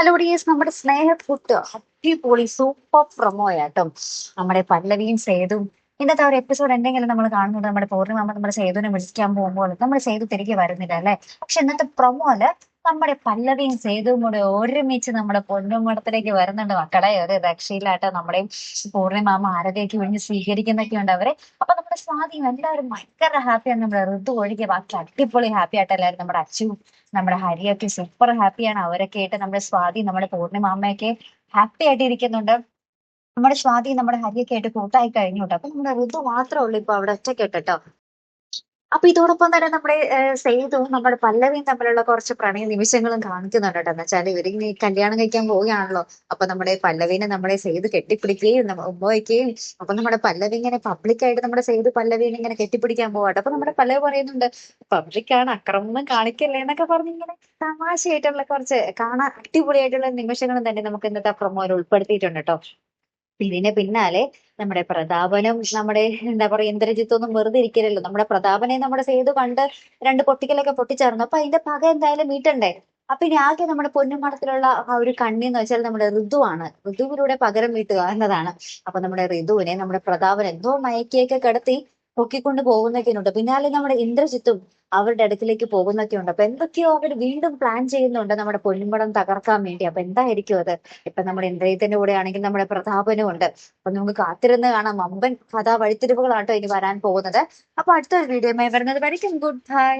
Hello dears നമ്മുടെ Sneha food അടിപൊളി super promo ആട്ടോ. നമ്മുടെ പല്ലവിയും സേതും ഇന്നത്തെ ഒരു എപ്പിസോഡ് എന്തെങ്കിലും നമ്മൾ കാണുന്നത്. നമ്മുടെ പൂർണിമ നമ്മുടെ സേതുവിനെ വിളിക്കാൻ പോകുമ്പോൾ നമ്മുടെ സേതു തിരികെ വരുന്നില്ല അല്ലെ? പക്ഷെ ഇന്നത്തെ പ്രൊമോൽ നമ്മുടെ പല്ലവിയും സേതുവും കൂടെ ഒരുമിച്ച് നമ്മുടെ പൊന്നുമടത്തിലേക്ക് വരുന്നുണ്ട് മക്കളെ. ഒരു രക്ഷയില്ലാട്ടോ നമ്മുടെയും പൂർണിമാമ ആരതിയൊക്കെ വിളിഞ്ഞ് സ്വീകരിക്കുന്നൊക്കെ ഉണ്ട് അവരെ. അപ്പൊ നമ്മുടെ സ്വാധീനം എല്ലാവരും ഭയങ്കര ഹാപ്പിയാണ് നമ്മുടെ ഋതു ഒഴികെ ബാക്കി അടിപൊളി ഹാപ്പി ആയിട്ട് എല്ലാവരും നമ്മുടെ അച്ചു നമ്മുടെ ഹരിയൊക്കെ സൂപ്പർ ഹാപ്പിയാണ് അവരൊക്കെ ആയിട്ട് നമ്മുടെ സ്വാതി നമ്മുടെ പൂർണിമാമയൊക്കെ ഹാപ്പി ആയിട്ട് ഇരിക്കുന്നുണ്ട്. നമ്മുടെ സ്വാതി നമ്മുടെ ഹരിയൊക്കെ ആയിട്ട് കൂട്ടായി കഴിഞ്ഞു കേട്ടോ. അപ്പൊ നമ്മുടെ ഋതു മാത്രമേ ഉള്ളൂ ഇപ്പൊ അവിടെ ഒറ്റയ്ക്ക് കേട്ടോ. അപ്പൊ ഇതോടൊപ്പം തന്നെ നമ്മുടെ സേതുവും നമ്മുടെ പല്ലവിയും തമ്മിലുള്ള കുറച്ച് പ്രണയ നിമിഷങ്ങളും കാണിക്കുന്നുണ്ട് കേട്ടോ എന്ന് വെച്ചാൽ ഈ കല്യാണം കഴിക്കാൻ പോവുകയാണല്ലോ. അപ്പൊ നമ്മുടെ പല്ലവിനെ നമ്മുടെ സേതു കെട്ടിപ്പിടിക്കുകയും ഉമ്മ വയ്ക്കുകയും അപ്പൊ നമ്മുടെ പല്ലവി ഇങ്ങനെ പബ്ലിക്കായിട്ട് നമ്മുടെ സേതു പല്ലവിനെ ഇങ്ങനെ കെട്ടിപ്പിടിക്കാൻ പോവാട്ടെ അപ്പൊ നമ്മുടെ പല്ലവി പറയുന്നുണ്ട് പബ്ലിക്കാണ് അക്രമം കാണിക്കല്ലേ എന്നൊക്കെ പറഞ്ഞ് ഇങ്ങനെ തമാശയായിട്ടുള്ള കുറച്ച് കാണാൻ അടിപൊളിയായിട്ടുള്ള നിമിഷങ്ങളും തന്നെ നമുക്ക് ഇന്നത്തെ പ്രൊമോയിൽ ഉൾപ്പെടുത്തിയിട്ടുണ്ട് കേട്ടോ. ഇതിന് പിന്നാലെ നമ്മുടെ പ്രതാപനും നമ്മുടെ എന്താ പറയാ ഇന്ദ്രജിത്ത് ഒന്നും വെറുതെ ഇരിക്കില്ലല്ലോ നമ്മുടെ പ്രതാപനെ നമ്മുടെ സേതു കണ്ട് രണ്ട് പൊട്ടിക്കലൊക്കെ പൊട്ടിച്ചേർന്നു. അപ്പൊ അതിന്റെ പക എന്തായാലും വീട്ടണ്ടേ? അപ്പൊ ഇനി ആകെ നമ്മുടെ പൊന്നുമടത്തിലുള്ള ആ ഒരു കണ്ണി എന്ന് വെച്ചാൽ നമ്മുടെ ഋതുവാണ്. ഋതുവിലൂടെ പകരം വീട്ടുക എന്നതാണ്. അപ്പൊ നമ്മുടെ ഋതുവിനെ നമ്മുടെ പ്രതാപൻ എന്തോ മയക്കിയൊക്കെ കിടത്തി പൊക്കിക്കൊണ്ട് പോകുന്നൊക്കെ ഉണ്ട്. പിന്നാലെ നമ്മുടെ ഇന്ദ്രജിത്തും അവരുടെ അടുക്കിലേക്ക് പോകുന്നൊക്കെ ഉണ്ട്. അപ്പൊ എന്തൊക്കെയോ അവർ വീണ്ടും പ്ലാൻ ചെയ്യുന്നുണ്ട് നമ്മുടെ പൊന്നുമടം തകർക്കാൻ വേണ്ടി. അപ്പൊ എന്തായിരിക്കും അത്? ഇപ്പൊ നമ്മുടെ ഇന്ദ്രയത്തിന്റെ കൂടെ ആണെങ്കിൽ നമ്മുടെ പ്രതാപനും ഉണ്ട്. അപ്പൊ നമുക്ക് കാത്തിരുന്ന് കാണാം. അമ്പൻ കഥാ വഴിത്തിരിവുകളാട്ടോ ഇനി വരാൻ പോകുന്നത്. അപ്പൊ അടുത്തൊരു വീഡിയോ വരുന്നത് വരയ്ക്കും. Good bye